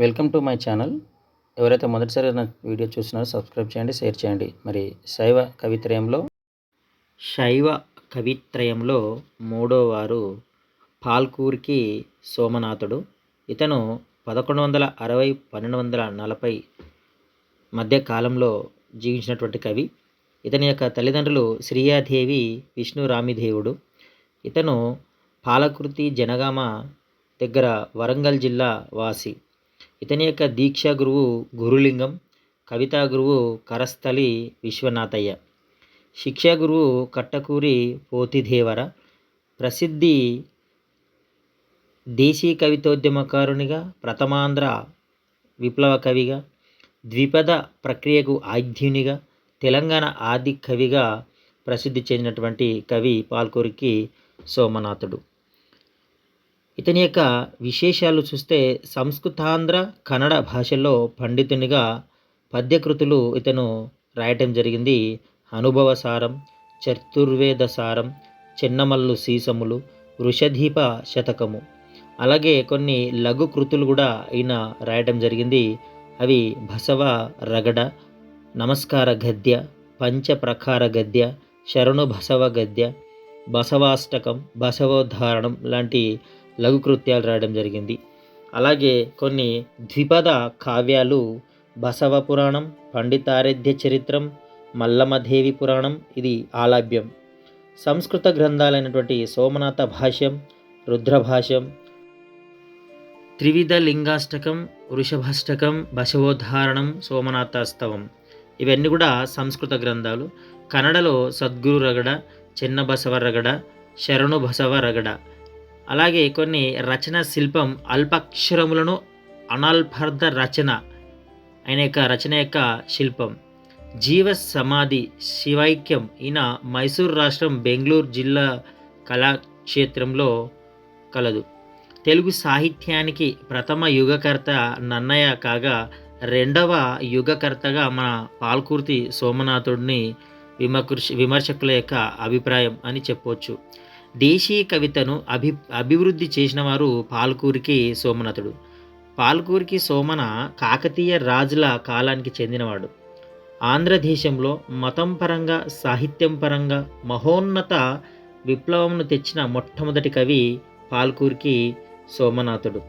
Welcome to my channel. ఎవరైతే మొదటిసారి నా వీడియో చూస్తున్నారో సబ్స్క్రైబ్ చేయండి షేర్ చేయండి. మరి శైవ కవిత్రయంలో శైవ కవిత్రయంలో మూడో వారు పాల్కూర్కి సోమనాథుడు. ఇతను పదకొండు వందల అరవై పన్నెండు వందల నలభై మధ్య కాలంలో జీవించినటువంటి కవి. ఇతని యొక్క తల్లిదండ్రులు శ్రీయాదేవి విష్ణురామిదేవుడు ఇతను పాలకృతి జనగామ దగ్గర వరంగల్ జిల్లా వాసి. ఇతని యొక్క దీక్షా గురువు గురులింగం కవితా గురువు కరస్థలి విశ్వనాథయ్య. శిక్షా గురువు కట్టకూరి పోతిదేవర ప్రసిద్ధి దేశీ కవితోద్యమకారునిగా ప్రథమాంధ్ర విప్లవ కవిగా ద్విపద ప్రక్రియకు ఆద్యునిగా తెలంగాణ ఆది కవిగా ప్రసిద్ధి చెందినటువంటి కవి పాల్కూరికి సోమనాథుడు. ఇతని యొక్క విశేషాలు చూస్తే సంస్కృతాంధ్ర కన్నడ భాషల్లో పండితునిగా పద్యకృతులు ఇతను రాయటం జరిగింది. అనుభవసారం చతుర్వేద సారం చిన్నమల్లు సీసములు వృషధీప శతకము. అలాగే కొన్ని లఘు కృతులు కూడా ఈయన రాయటం జరిగింది. అవి బసవ రగడ నమస్కార గద్య పంచప్రకార గద్య శరణు బసవ గద్య బసవాష్టకం బసవోద్ధారణం లాంటి లఘు కృత్యాలు రాయడం జరిగింది. అలాగే కొన్ని ద్విపద కావ్యాలు బసవ పురాణం పండితారధ్య చరిత్రం మల్లమదేవి పురాణం ఇది ఆలాభ్యం. సంస్కృత గ్రంథాలైనటువంటి సోమనాథ భాష్యం రుద్రభాష్యం త్రివిధ లింగాష్టకం వృషభాష్టకం బశవోద్ధారణం సోమనాథాస్తవం. ఇవన్నీ కూడా సంస్కృత గ్రంథాలు. కన్నడలో సద్గురు రగడ చిన్న బసవ రగడ శరణు బసవ రగడ. అలాగే కొన్ని రచన శిల్పం అల్పాక్షరములను అనాల్పర్ధ రచన ఆయన యొక్క రచన యొక్క శిల్పం. జీవ సమాధి శివైక్యం ఈయన మైసూర్ రాష్ట్రం బెంగళూరు జిల్లా కళాక్షేత్రంలో కలదు. తెలుగు సాహిత్యానికి ప్రథమ యుగకర్త నన్నయ్య కాగా రెండవ యుగకర్తగా మన పాల్కుర్తి సోమనాథుడిని విమర్శ విమర్శకుల యొక్క అభిప్రాయం అని చెప్పవచ్చు దేశీ కవితను అభి అభివృద్ధి చేసిన వారు పాల్కూరికి సోమనాథుడు పాల్కూరికి సోమన కాకతీయ రాజుల కాలానికి చెందినవాడు. ఆంధ్రదేశంలో మతం పరంగా సాహిత్యం పరంగా మహోన్నత విప్లవంను తెచ్చిన మొట్టమొదటి కవి పాల్కూరికి సోమనాథుడు.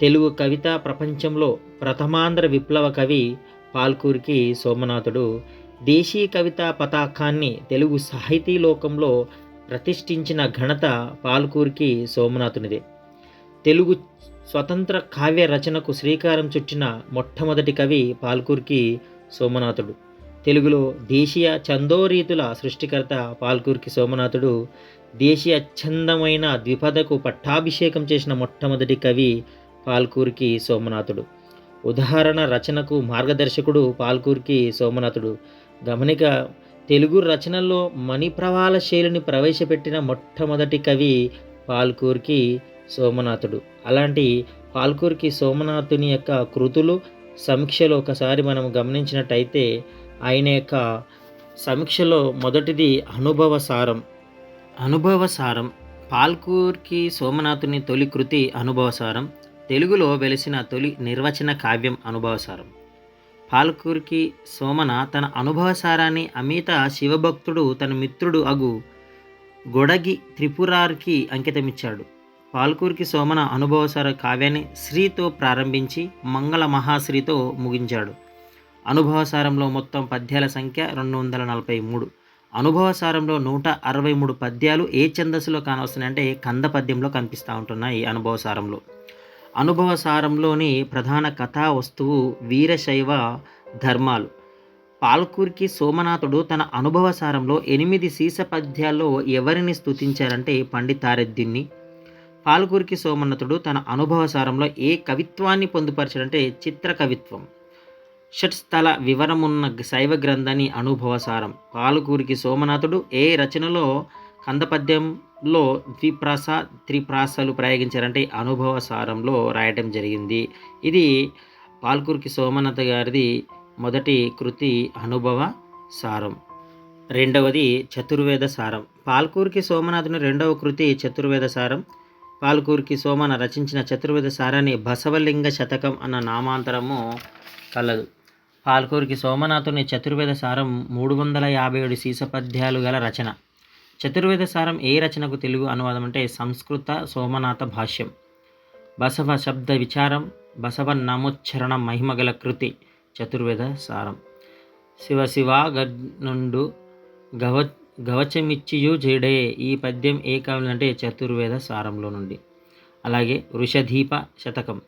తెలుగు కవిత ప్రపంచంలో ప్రథమాంధ్ర విప్లవ కవి పాల్కూరికి సోమనాథుడు. దేశీ కవితా పతాకాన్ని తెలుగు సాహితీ లోకంలో ప్రతిష్ఠించిన ఘనత పాల్కూరికి సోమనాథునిదే. తెలుగు స్వతంత్ర కావ్య రచనకు శ్రీకారం చుట్టిన మొట్టమొదటి కవి పాల్కూర్కి సోమనాథుడు. తెలుగులో దేశీయ చందోరీతుల సృష్టికర్త పాల్కూర్కి సోమనాథుడు దేశీయ ఛందమైన ద్విపదకు పట్టాభిషేకం చేసిన మొట్టమొదటి కవి పాల్కూర్కి సోమనాథుడు. ఉదాహరణ రచనకు మార్గదర్శకుడు పాల్కూర్కి సోమనాథుడు. గమనిక తెలుగు రచనల్లో మణిప్రవాల శైలిని ప్రవేశపెట్టిన మొట్టమొదటి కవి పాల్కూర్కి సోమనాథుడు. అలాంటి పాల్కూర్కి సోమనాథుని యొక్క కృతులు సమీక్షలో ఒకసారి మనం గమనించినట్టయితే ఆయన యొక్క సమీక్షలో మొదటిది అనుభవ సారం. అనుభవ సారం. పాల్కూర్కి సోమనాథుని తొలి కృతి అనుభవసారం తెలుగులో వెలిసిన తొలి నిర్వచన కావ్యం అనుభవసారం పాల్కూర్కి సోమన తన అనుభవసారాన్ని అమిత శివభక్తుడు తన మిత్రుడు అగు గొడగి త్రిపురార్కి అంకితమిచ్చాడు. పాల్కూర్కి సోమన అనుభవసార కావ్యాన్ని శ్రీతో ప్రారంభించి మంగళ మహాశ్రీతో ముగించాడు. అనుభవసారంలో మొత్తం పద్యాల సంఖ్య రెండు వందల నలభై మూడు. అనుభవసారంలో నూట అరవై మూడు పద్యాలు ఏ ఛందస్సులో కానవస్తున్నాయి అంటే కంద పద్యంలో కనిపిస్తూ ఉంటున్నాయి అనుభవసారంలో. అనుభవసారంలోని ప్రధాన కథా వస్తువు వీరశైవ ధర్మాలు. పాల్కూర్కి సోమనాథుడు తన అనుభవసారంలో ఎనిమిది సీస పద్యాల్లో ఎవరిని స్తుతించారంటే పండితారెద్దిన్ని పాల్కూర్కి సోమనాథుడు తన అనుభవసారంలో ఏ కవిత్వాన్ని పొందుపరచాడంటే చిత్ర కవిత్వం షట్స్థల వివరమున్న శైవ గ్రంథాన్ని అనుభవసారం. పాలకూరికి సోమనాథుడు ఏ రచనలో కందపద్యం లో ద్విప్రాస త్రిప్రాసలు ప్రయోగించారంటే అనుభవ సారంలో రాయటం జరిగింది. ఇది పాల్కూర్కి సోమనాథ గారిది మొదటి కృతి అనుభవ సారం. రెండవది చతుర్వేద సారం. పాల్కూర్కి సోమనాథుని రెండవ కృతి చతుర్వేద సారం. పాల్కూర్కి సోమన రచించిన చతుర్వేద సారాన్ని బసవలింగ శతకం అన్న నామాంతరము కలదు. పాల్కూరికి సోమనాథుని చతుర్వేద సారం మూడు వందల యాభై ఏడు సీసపద్యాలు గల రచన. చతుర్వేద సారం ఏ రచనకు తెలుగు అనువాదం అంటే సంస్కృత సోమనాథ భాష్యం. బసవ శబ్ద విచారం బసవ నామోచ్చరణ మహిమగల కృతి చతుర్వేద సారం. శివ శివా నుండు గవ గవచమిచ్చియు జడే ఈ పద్యం ఏ కవి అంటే చతుర్వేద సారంలో నుండి. అలాగే వృషధీప శతకం.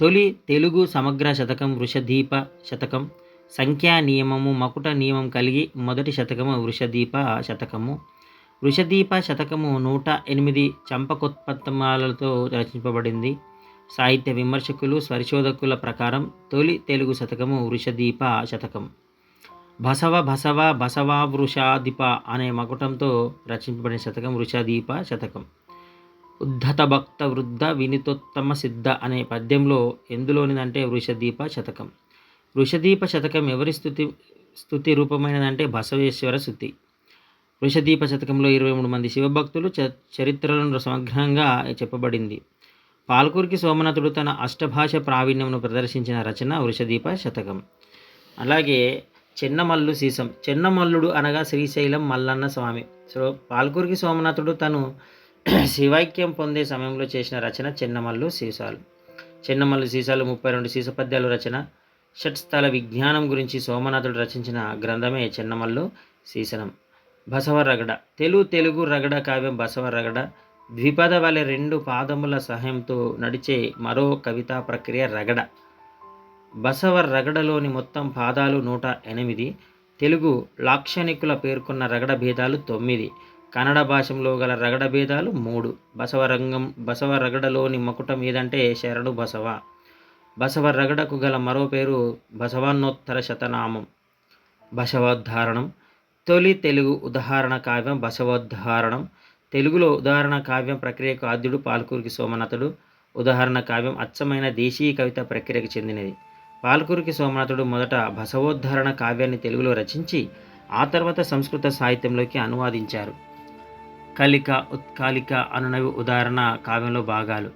తొలి తెలుగు సమగ్ర శతకం వృషధీప శతకం. సంఖ్యా నియమము మకుట నియమం కలిగి మొదటి శతకము వృషదీప శతకము. వృషదీప శతకము నూట ఎనిమిది చంపకోత్పత్తమాలతో రచింపబడింది. సాహిత్య విమర్శకులు పరిశోధకుల ప్రకారం తొలి తెలుగు శతకము వృషదీప శతకం. బసవ బసవ బసవా వృషాదిప అనే మకుటంతో రచింపబడిన శతకం వృషదీప శతకం. ఉద్ధత భక్త వృద్ధ వినితోత్తమ సిద్ధ అనే పద్యంలో ఎందులోనిదంటే వృషదీప శతకం. వృషదీప శతకం ఎవరి స్థుతి స్థుతి రూపమైనదంటే బసవేశ్వర స్థుతి వృషదీప శతకంలో ఇరవై మూడు మంది శివభక్తులు చ చరిత్రలను సమగ్రంగా చెప్పబడింది. పాల్కూరికి సోమనాథుడు తన అష్టభాష ప్రావీణ్యమును ప్రదర్శించిన రచన వృషదీప శతకం. అలాగే చెన్నమల్లు సీసం చెన్నమల్లుడు అనగా శ్రీశైలం మల్లన్న స్వామి. సో పాల్కూరికి సోమనాథుడు తను శివైక్యం పొందే సమయంలో చేసిన రచన చెన్నమల్లు సీసాలు. చెన్నమల్లు సీసాలు ముప్పై రెండు సీసపద్యాలు రచన. షట్స్థల విజ్ఞానం గురించి సోమనాథుడు రచించిన గ్రంథమే చెన్నమల్లు సీసనం. బసవ రగడ తెలుగు తెలుగు రగడ కావ్యం బసవ రగడ ద్విపద వలె రెండు పాదముల సహాయంతో నడిచే మరో కవితా ప్రక్రియ రగడ. బసవ రగడలోని మొత్తం పాదాలు నూట ఎనిమిది తెలుగు లాక్షణికుల పేర్కొన్న రగడ భేదాలు తొమ్మిది కన్నడ భాషలో గల రగడ భేదాలు మూడు. బసవరంగం బసవ రగడలోని మకుటం ఏదంటే శరణు బసవ. బసవ రగడకు గల మరో పేరు బసవన్నోత్తర శతనామం. బసవోద్ధారణం తొలి తెలుగు ఉదాహరణ కావ్యం బసవోద్ధారణం. తెలుగులో ఉదాహరణ కావ్యం ప్రక్రియకు ఆద్యుడు పాల్కూరికి సోమనాథుడు. ఉదాహరణ కావ్యం అచ్చమైన దేశీయ కవిత ప్రక్రియకు చెందినది. పాల్కూరికి సోమనాథుడు మొదట బసవోద్ధారణ కావ్యాన్ని తెలుగులో రచించి ఆ తర్వాత సంస్కృత సాహిత్యంలోకి అనువాదించారు. కలిక ఉత్కాలిక అనునవి ఉదాహరణ కావ్యంలో భాగాలు.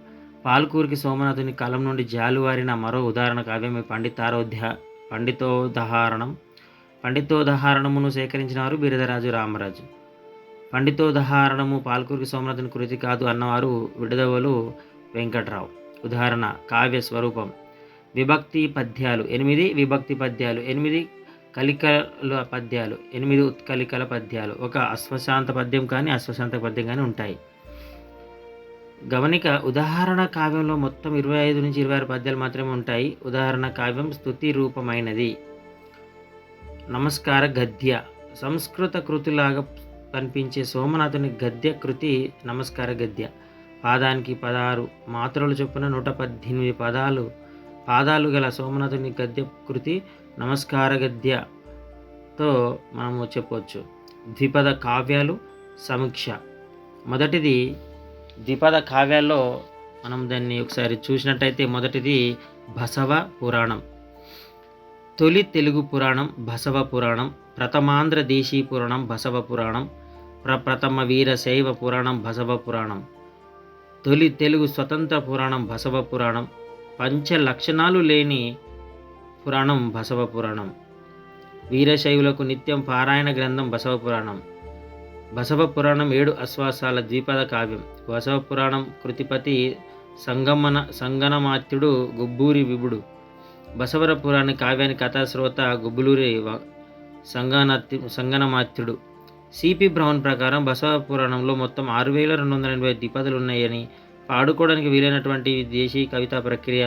పాల్కూరికి సోమనాథుని కలం నుండి జాలువారిన మరో ఉదాహరణ కావ్యం పండితారోధ్య పండితోదాహరణం పండితోదహారణమును సేకరించిన వారు బిరదరాజు రామరాజు. పండితోదహారణము పాల్కూరికి సోమనాథుని కృతి కాదు అన్నవారు విడదవలు వెంకట్రావు. ఉదాహరణ కావ్య స్వరూపం. విభక్తి పద్యాలు ఎనిమిది విభక్తి పద్యాలు ఎనిమిది కలికల పద్యాలు ఎనిమిది ఉత్కలికల పద్యాలు. ఒక అశ్వశాంత పద్యం కానీ అశ్వశాంత పద్యం కానీ ఉంటాయి. గమనిక ఉదాహరణ కావ్యంలో మొత్తం ఇరవై ఐదు నుంచి ఇరవై ఆరు పద్యాలు మాత్రమే ఉంటాయి. ఉదాహరణ కావ్యం స్థుతి రూపమైనది. నమస్కార గద్య. సంస్కృత కృతిలాగా కనిపించే సోమనాథుని గద్య కృతి నమస్కార గద్య. పాదానికి పదహారు మాత్రలు చొప్పున నూట పద్దెనిమిది పదాలు పాదాలు గల సోమనాథుని గద్య కృతి నమస్కార గద్యతో మనము చెప్పవచ్చు ద్విపద కావ్యాలు సమీక్ష. మొదటిది ద్విపద కావ్యాల్లో మనం దాన్ని ఒకసారి చూసినట్టయితే మొదటిది బసవ పురాణం. తొలి తెలుగు పురాణం బసవ పురాణం ప్రథమాంధ్ర దేశీ పురాణం బసవ పురాణం ప్రప్రథమ వీర శైవ పురాణం బసవ పురాణం. తొలి తెలుగు స్వతంత్ర పురాణం బసవ పురాణం పంచ లక్షణాలు లేని పురాణం బసవ పురాణం. వీరశైవులకు నిత్యం పారాయణ గ్రంథం బసవ పురాణం. బసవ పురాణం ఏడు అశ్వాసాల ద్విపద కావ్యం. బసవ పురాణం కృతిపతి సంగమన సంగనమాత్యుడు గుబ్బూరి విభుడు. బసవర పురాణ కావ్యాన్ని కథాశ్రోత గుబ్బులూరి సంగనాతి సంగనమాత్యుడు సిపి బ్రౌన్ ప్రకారం బసవ పురాణంలో మొత్తం ఆరు వేల రెండు వందల ఎనభై ద్విపదలు ఉన్నాయని పాడుకోవడానికి వీలైనటువంటి దేశీ కవితా ప్రక్రియ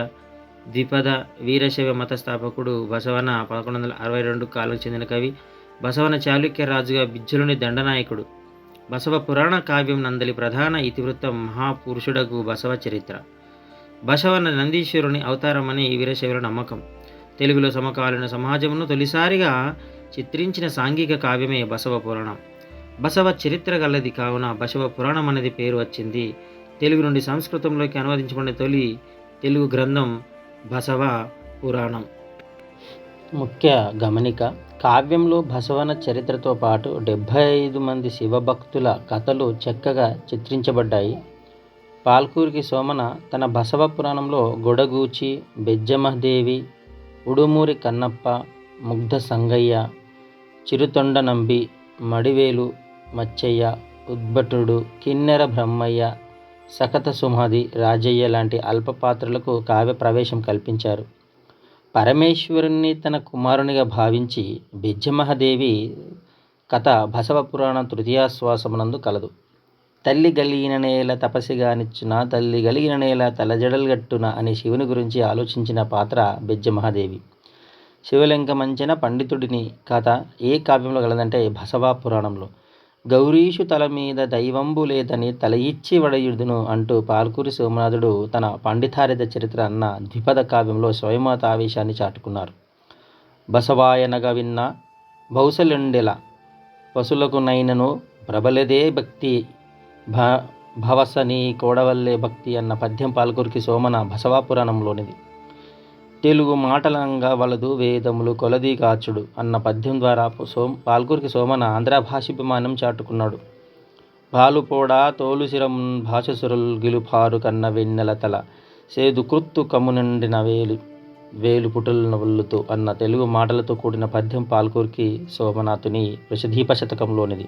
ద్విపద వీరశైవ మత స్థాపకుడు బసవన పదకొండు వందల అరవై రెండు కాలం చెందిన కవి బసవన చాళుక్య రాజుగా బిజ్జులుని దండనాయకుడు. బసవ పురాణ కావ్యం నందలి ప్రధాన ఇతివృత్తం మహాపురుషుడకు బసవ చరిత్ర. బసవన నందీశ్వరుని అవతారమని వీరశైవుల నమ్మకం. తెలుగులో సమకాలీన సమాజమును తొలిసారిగా చిత్రించిన సాంఘిక కావ్యమే బసవ పురాణం. బసవ చరిత్ర గలది కావున బసవ పురాణం అనేది పేరు వచ్చింది. తెలుగు నుండి సంస్కృతంలోకి అనువదించబడిన తొలి తెలుగు గ్రంథం బసవ పురాణం. ముఖ్య గమనిక కావ్యంలో బసవన చరిత్రతో పాటు డెబ్భై ఐదు మంది శివభక్తుల కథలు చక్కగా చిత్రించబడ్డాయి. పాల్కూరికి సోమన తన బసవ పురాణంలో గొడగూచి బెజ్జమహదేవి ఉడుమూరి కన్నప్ప ముగ్ధ సంగయ్య చిరుతొండ నంబి మడివేలు మచ్చయ్య ఉద్భటుడు కిన్నెర బ్రహ్మయ్య సకత సుమది రాజయ్య లాంటి అల్ప పాత్రలకు కావ్య ప్రవేశం కల్పించారు. పరమేశ్వరుణ్ణి తన కుమారునిగా భావించి బెజ్జమహదేవి కథ బసవ పురాణ తృతీయాశ్వాసమునందు కలదు. తల్లి గలిగిన నేల తపసిగానిచ్చున తల్లి గలిగిన నేల తలజడలుగట్టున అనే శివుని గురించి ఆలోచించిన పాత్ర బెజ్జమహాదేవి. శివలింక మంచిన పండితుడిని కథ ఏ కావ్యంలో కలదంటే బసవా పురాణంలో. గౌరీషు తల మీద దైవంబు లేదని తల ఇచ్చి వడయుడును అంటూ పాల్కూరి సోమనాథుడు తన పండితారిత చరిత్ర అన్న ద్విపద కావ్యంలో స్వయమత ఆవేశాన్ని చాటుకున్నారు. బసవాయనగా విన్న బౌసలుండెల పశులకు నైనను ప్రబలదే భక్తి భ భవసని కోడవల్లే భక్తి అన్న పద్యం పాల్కూరికి సోమన బసవా పురాణంలోనిది తెలుగు మాటలంగా వలదు వేదములు కొలది కాచుడు అన్న పద్యం ద్వారా సోమ్ పాల్కూరికి సోమన ఆంధ్ర భాషాభిమానం చాటుకున్నాడు. బాలుపోడా తోలుసిరం భాషసురుల్ గిలుపారు కన్న వెన్నెల తల సేదు కృత్తు వేలు వేలు పుటల నవ్వులతో అన్న తెలుగు మాటలతో కూడిన పద్యం పాల్కూరికి సోమనాథుని వృషధీప శతకంలోనిది.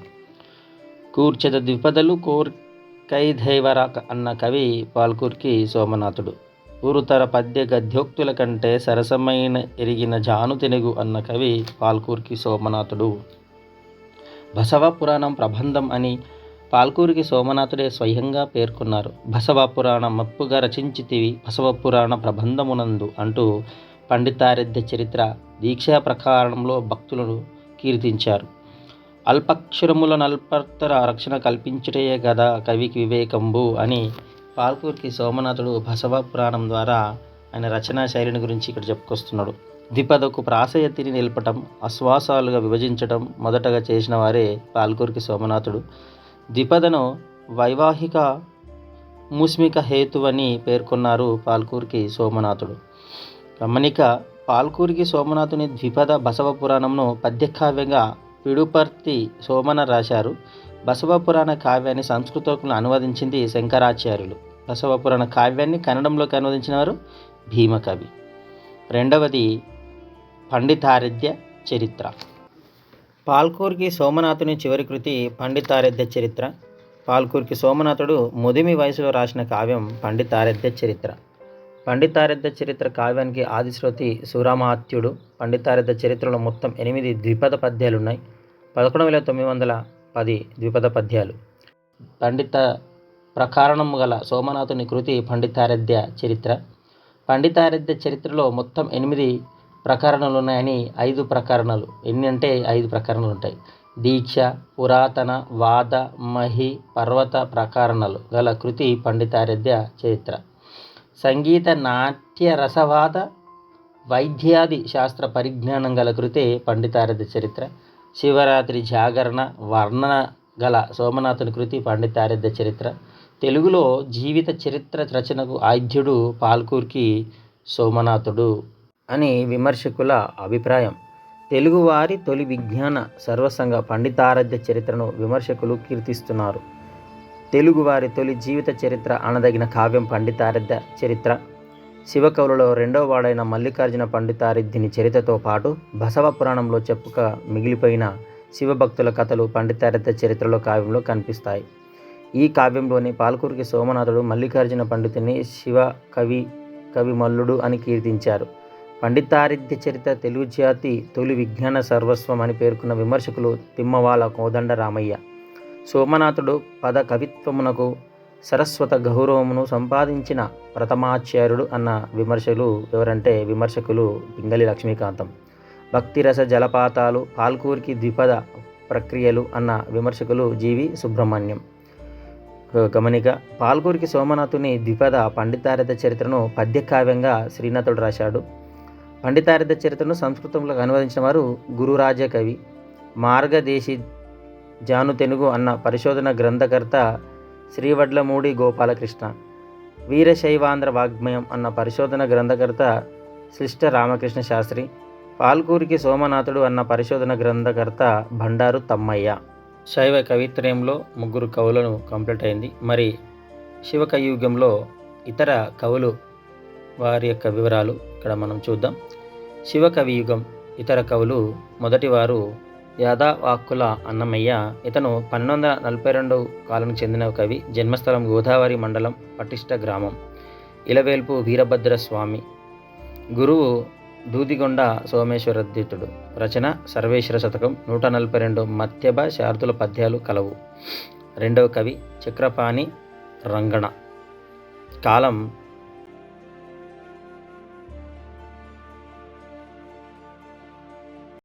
కూర్చెద ద్విపదలు కోర్కైధైవర అన్న కవి పాల్కూర్కి సోమనాథుడు. ఊరుతర పద్య గద్యోక్తుల కంటే సరసమైన ఎరిగిన జాను తెనుగు అన్న కవి పాల్కూర్కి సోమనాథుడు. బసవ పురాణం ప్రబంధం అని పాల్కూరికి సోమనాథుడే స్వయంగా పేర్కొన్నారు. బసవ పురాణం మప్పుగా రచించితివి బసవ పురాణ ప్రబంధమునందు అంటూ పండితారెడ్డి చరిత్ర దీక్షా ప్రకారంలో భక్తులను కీర్తించారు. అల్పక్షరముల నల్పర్తర రక్షణ కల్పించుటయే కదా కవికి వివేకంబు అని పాల్కూర్కి సోమనాథుడు బసవ పురాణం ద్వారా ఆయన రచనా శైలిని గురించి ఇక్కడ చెప్పుకొస్తున్నాడు. ద్విపదకు ప్రాసయతిని నిలపటం అశ్వాసాలుగా విభజించటం మొదటగా చేసిన వారే పాల్కూర్కి సోమనాథుడు. ద్విపదను వైవాహిక మూస్మిక హేతువని పేర్కొన్నారు పాల్కూర్కి సోమనాథుడు. గమనిక పాల్కూరికి సోమనాథుని ద్విపద బసవ పురాణంను పద్యకావ్యంగా పిడుపర్తి సోమన రాశారు. బసవ పురాణ కావ్యాన్ని సంస్కృతంలో అనువదించింది శంకరాచార్యులు. బసవ పురాణ కావ్యాన్ని కన్నడంలోకి అనువదించిన వారు భీమకవి. రెండవది పండితారధ్య చరిత్ర. పాల్కూర్కి సోమనాథుని చివరి కృతి పండితారధ్య చరిత్ర. పాల్కూర్కి సోమనాథుడు ముదిమి వయసులో రాసిన కావ్యం పండితారధ్య చరిత్ర. పండితారధ్య చరిత్ర కావ్యానికి ఆదిశ్రోతి సురామాత్యుడు. పండితారధ్య చరిత్రలో మొత్తం ఎనిమిది ద్విపద పద్యాలు ఉన్నాయి పదకొండు వేల తొమ్మిది వందల పది ద్విపద పద్యాలు. పండిత ప్రకారణము గల సోమనాథుని కృతి పండితారధ్య చరిత్ర. పండితారధ్య చరిత్రలో మొత్తం ఎనిమిది ప్రకరణలు ఉన్నాయని ఐదు ప్రకరణలు. ఎన్ని అంటే ఐదు ప్రకరణలు ఉంటాయి దీక్ష పురాతన వాద మహి పర్వత ప్రకరణలు గల కృతి పండితారధ్య చరిత్ర. సంగీత నాట్య రసవాద వైద్యాది శాస్త్ర పరిజ్ఞానం గల కృతి పండితారధ్య చరిత్ర. శివరాత్రి జాగరణ వర్ణన గల సోమనాథుని కృతి పండితారధ్య చరిత్ర. తెలుగులో జీవిత చరిత్ర రచనకు ఆద్యుడు పాల్కూర్కి సోమనాథుడు అని విమర్శకుల అభిప్రాయం. తెలుగువారి తొలి విజ్ఞాన సర్వసంగ పండితారాధ్య చరిత్రను విమర్శకులు కీర్తిస్తున్నారు. తెలుగువారి తొలి జీవిత చరిత్ర అనదగిన కావ్యం పండితారాధ్య చరిత్ర. శివకవులలో రెండవ వాడైన మల్లికార్జున పండితారిద్ధిని చరిత్రతో పాటు బసవ పురాణంలో చెప్పుక మిగిలిపోయిన శివభక్తుల కథలు పండితారాధ్య చరిత్రలో కావ్యంలో కనిపిస్తాయి. ఈ కావ్యంలోని పాల్కూరికి సోమనాథుడు మల్లికార్జున పండితుని శివ కవి కవి మల్లుడు అని కీర్తించారు. పండితారిద్య చరిత్ర తెలుగు జాతి తొలి విజ్ఞాన సర్వస్వం అని పేర్కొన్న విమర్శకులు తిమ్మవాల కోదండ రామయ్య సోమనాథుడు పద కవిత్వమునకు సరస్వత గౌరవమును సంపాదించిన ప్రథమాచార్యుడు అన్న విమర్శలు ఎవరంటే విమర్శకులు పింగళి లక్ష్మీకాంతం. భక్తిరస జలపాతాలు పాల్కూరికి ద్విపద ప్రక్రియలు అన్న విమర్శకులు జీవి సుబ్రహ్మణ్యం. గమనిక పాల్కూరికి సోమనాథుని ద్విపద పండితారథ చరిత్రను పద్యకావ్యంగా శ్రీనాథుడు రాశాడు. పండితారథ చరిత్రను సంస్కృతంలో అనువదించిన వారు గురురాజ కవి మార్గదేశి జానుతెనుగు అన్న పరిశోధన గ్రంథకర్త శ్రీవడ్లమూడి గోపాలకృష్ణ. వీరశైవాంధ్ర వాగ్మయం అన్న పరిశోధన గ్రంథకర్త శిష్ట రామకృష్ణ శాస్త్రి పాల్కూరికి సోమనాథుడు అన్న పరిశోధన గ్రంథకర్త బండారు తమ్మయ్య. శైవ కవిత్రయంలో ముగ్గురు కవులను కంప్లీట్ అయింది. మరి శివకయుగంలో ఇతర కవులు వారి యొక్క వివరాలు ఇక్కడ మనం చూద్దాం. శివకవియుగం ఇతర కవులు మొదటివారు యాదావాక్కుల అన్నమయ్య. ఇతను పన్నెండు వందల నలభై రెండు కాలం చెందిన కవి. జన్మస్థలం గోదావరి మండలం పటిష్ట గ్రామం. ఇలవేల్పు వీరభద్ర స్వామి గురువు దూదిగొండ సోమేశ్వరద్యుతుడు. రచన సర్వేశ్వర శతకం నూట నలభై రెండు మత్యభ శారదుల పద్యాలు కలవు. రెండవ కవి చక్రపాణి రంగణ. కాలం